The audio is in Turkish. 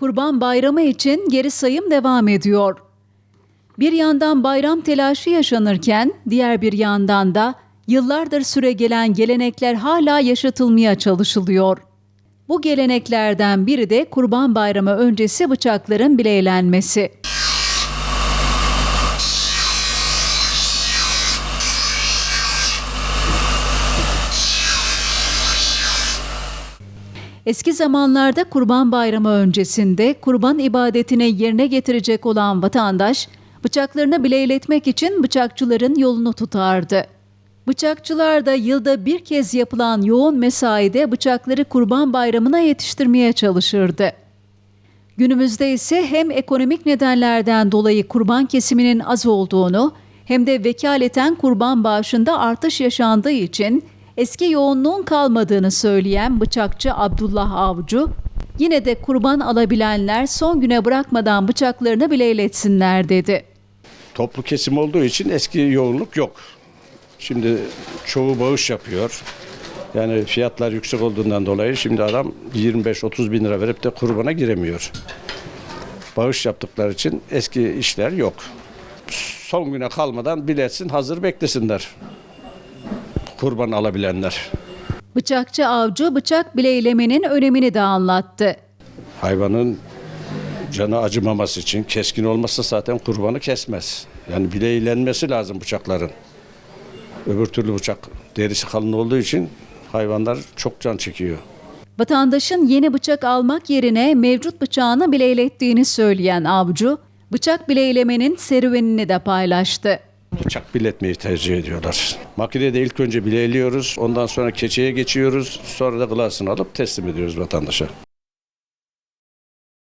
Kurban Bayramı için geri sayım devam ediyor. Bir yandan bayram telaşı yaşanırken diğer bir yandan da yıllardır süregelen gelenekler hala yaşatılmaya çalışılıyor. Bu geleneklerden biri de Kurban Bayramı öncesi bıçakların bileylenmesi. Eski zamanlarda Kurban Bayramı öncesinde kurban ibadetini yerine getirecek olan vatandaş bıçaklarını bileyletmek için bıçakçıların yolunu tutardı. Bıçakçılar da yılda bir kez yapılan yoğun mesaide bıçakları Kurban Bayramı'na yetiştirmeye çalışırdı. Günümüzde ise hem ekonomik nedenlerden dolayı kurban kesiminin az olduğunu hem de vekaleten kurban bağışında artış yaşandığı için eski yoğunluğun kalmadığını söyleyen bıçakçı Abdullah Avcı, yine de kurban alabilenler son güne bırakmadan bıçaklarını bileyletsinler dedi. Toplu kesim olduğu için eski yoğunluk yok. Şimdi çoğu bağış yapıyor. Yani fiyatlar yüksek olduğundan dolayı şimdi adam 25-30 bin lira verip de kurbana giremiyor. Bağış yaptıkları için eski işler yok. Son güne kalmadan biletsin hazır beklesinler. Kurban alabilenler. Bıçakçı Avcı bıçak bileylemenin önemini de anlattı. Hayvanın canı acımaması için keskin olmazsa zaten kurbanı kesmez. Yani bileylenmesi lazım bıçakların. Öbür türlü bıçak derisi kalın olduğu için hayvanlar çok can çekiyor. Vatandaşın yeni bıçak almak yerine mevcut bıçağını bileylettiğini söyleyen Avcı, bıçak bileylemenin serüvenini de paylaştı. Bıçak biletmeyi tercih ediyorlar. Makinede ilk önce bileyliyoruz, ondan sonra keçeye geçiyoruz, sonra da glasını alıp teslim ediyoruz vatandaşa.